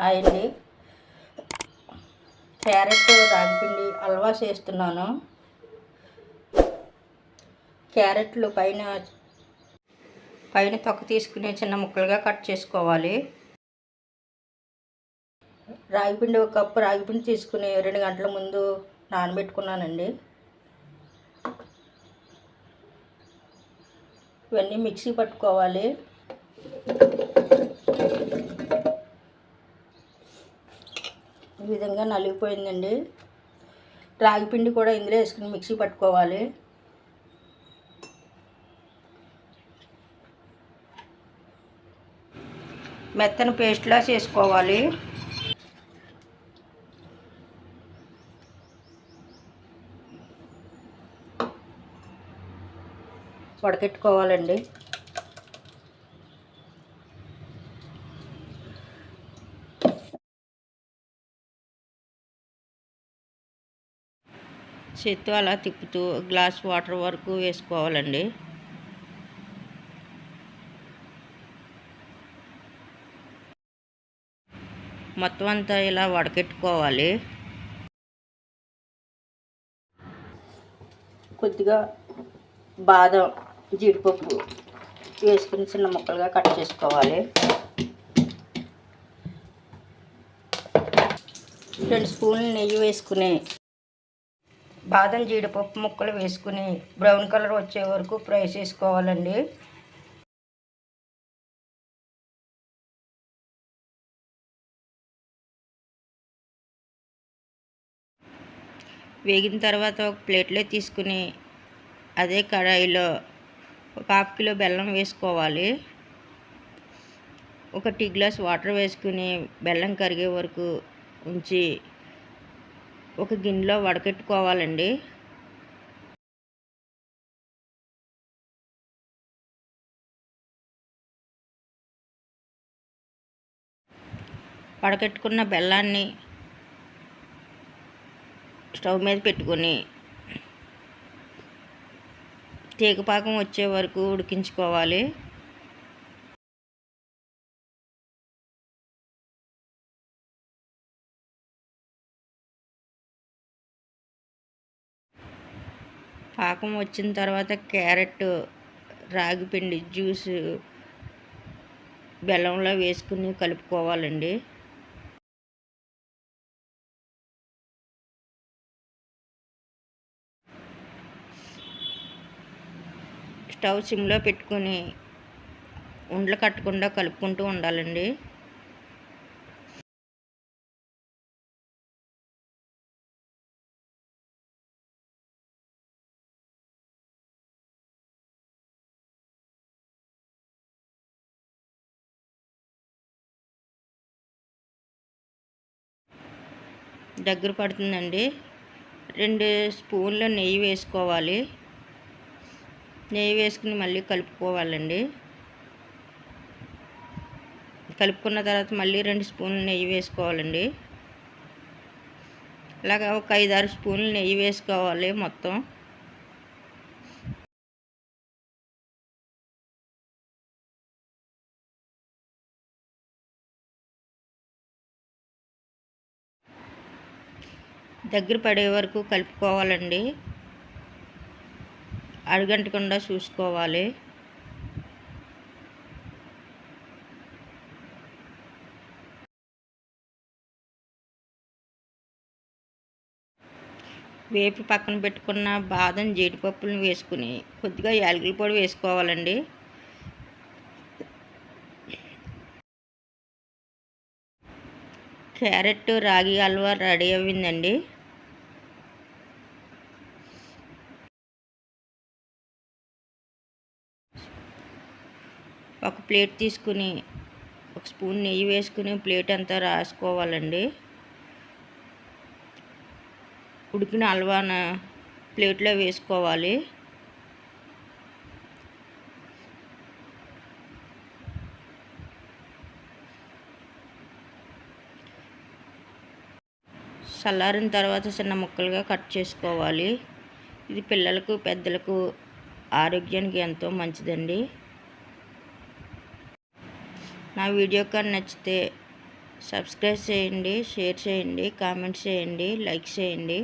Hi అండి. Carrot రాగిపిండి హల్వా చేస్తున్నాను. క్యారెట్లు పైన పైన తొక్క తీసుకుని చిన్న ముక్కలుగా కట్ చేసుకోవాలి. రాగిపిండి ఒక కప్పు రాగిపిండి తీసుకుని రెండు గంటల ముందు నానబెట్టుకున్నానండి. ఇవన్నీ మిక్సీ పట్టుకోవాలి. ఈ విధంగా నలిగిపోయిందండి. రాగి పిండి కూడా ఇందులో వేసుకుని మిక్సీ పట్టుకోవాలి. మెత్తని పేస్ట్లా చేసుకోవాలి. వడకెట్టుకోవాలండి. చేత్తో అలా తిప్పుతూ గ్లాస్ వాటర్ వరకు వేసుకోవాలండి. మొత్తం అంతా ఇలా వడకెట్టుకోవాలి. కొద్దిగా బాదం జీడిపప్పు వేసుకుని చిన్న ముక్కలుగా కట్ చేసుకోవాలి. రెండు స్పూన్లు నెయ్యి వేసుకుని బాదం జీడిపప్పు ముక్కలు వేసుకుని బ్రౌన్ కలర్ వచ్చే వరకు ఫ్రై చేసుకోవాలండి. వేగిన తర్వాత ఒక ప్లేట్లో తీసుకుని అదే కడాయిలో ఒక హాఫ్ కిలో బెల్లం వేసుకోవాలి. ఒక టీ గ్లాస్ వాటర్ వేసుకుని బెల్లం కరిగే వరకు ఉంచి ఒక గిన్నెలో వడకెట్టుకోవాలండి వడకెట్టుకున్న బెల్లాన్ని స్టవ్ మీద పెట్టుకొని తీగపాకం వచ్చే వరకు ఉడికించుకోవాలి. పాకం వచ్చిన తర్వాత క్యారెట్ రాగిపిండి జ్యూస్ బెల్లంలో వేసుకుని కలుపుకోవాలండి. స్టవ్ సిమ్లో పెట్టుకొని ఉండలు కట్టకుండా కలుపుకుంటూ ఉండాలండి. దగ్గర పడుతుందండి. రెండు స్పూన్ల నెయ్యి వేసుకోవాలి. నెయ్యి వేసుకుని మళ్ళీ కలుపుకోవాలండి. కలుపుకున్న తర్వాత మళ్ళీ రెండు స్పూన్లు నెయ్యి వేసుకోవాలండి. అలాగా ఒక ఐదారు స్పూన్లు నెయ్యి వేసుకోవాలి మొత్తం. దగ్గర పడే వరకు కలుపుకోవాలండి. అడుగంటకుండా చూసుకోవాలి. వేపి పక్కన పెట్టుకున్న బాదం జీడిపప్పులను వేసుకుని కొద్దిగా యాలకుల పొడి వేసుకోవాలండి. క్యారెట్ రాగి హల్వా రెడీ అయిందండి ఒక ప్లేట్ తీసుకుని ఒక స్పూన్ నెయ్యి వేసుకుని ప్లేట్ అంతా రాసుకోవాలండి. ఉడికిన అల్వాన ప్లేట్లో వేసుకోవాలి. చల్లారిన తర్వాత చిన్న ముక్కలుగా కట్ చేసుకోవాలి. ఇది పిల్లలకు పెద్దలకు ఆరోగ్యానికి ఎంతో మంచిదండి. నా వీడియో కానీ నచ్చితే సబ్స్క్రైబ్ చేయండి షేర్ చేయండి కామెంట్స్ చేయండి లైక్ చేయండి.